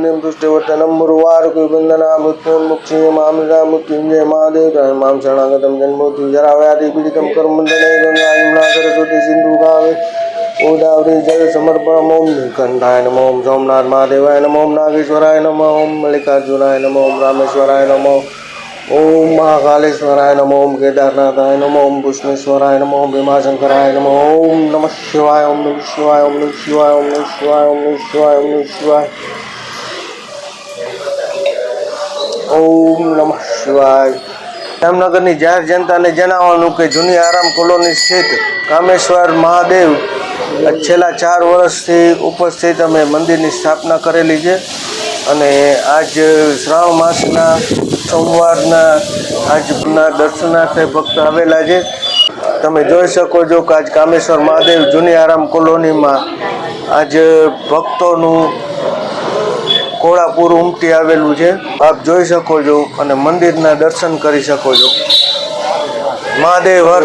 वंदे तुष्टिवत नम्बुरुवार कुंदना ओम नीलकंठाय नमो ओम सोमनाथ महादेवाय नमो ओम नागेश्वराय नमो ओम मल्लिकार्जुनाय नमो ओम रामेश्वराय नमो ओम महाकालेश्वराय नमो ओम केदारनाथाय नमो ओम पुष्णेश्वराय नमो ओम भीमाशंकराय नमो ओम नमः शिवाय ओम नमः शिवाय ओम नमः शिवाय ओम नमः शिवाय ओम नमः शिवाय ओम नमः शिवाय। ઓમ નમઃ શિવાય. જામનગરની જાહેર જનતાને જણાવવાનું કે જૂની આરામ કોલોની સ્થિત કામેશ્વર મહાદેવ છેલ્લા ચાર વર્ષથી ઉપસ્થિત અમે મંદિરની સ્થાપના કરેલી છે અને આજ શ્રાવણ માસના સોમવારના આજના દર્શનાર્થે ભક્ત આવેલા છે. તમે જોઈ શકો છો કે આજ કામેશ્વર મહાદેવ જૂની આરામ કોલોનીમાં આજ ભક્તોનું કોળાપુર ઉમટી આવેલું છે. આપ જોઈ શકો છો અને મંદિરના દર્શન કરી શકો છો. મહાદેવ હર.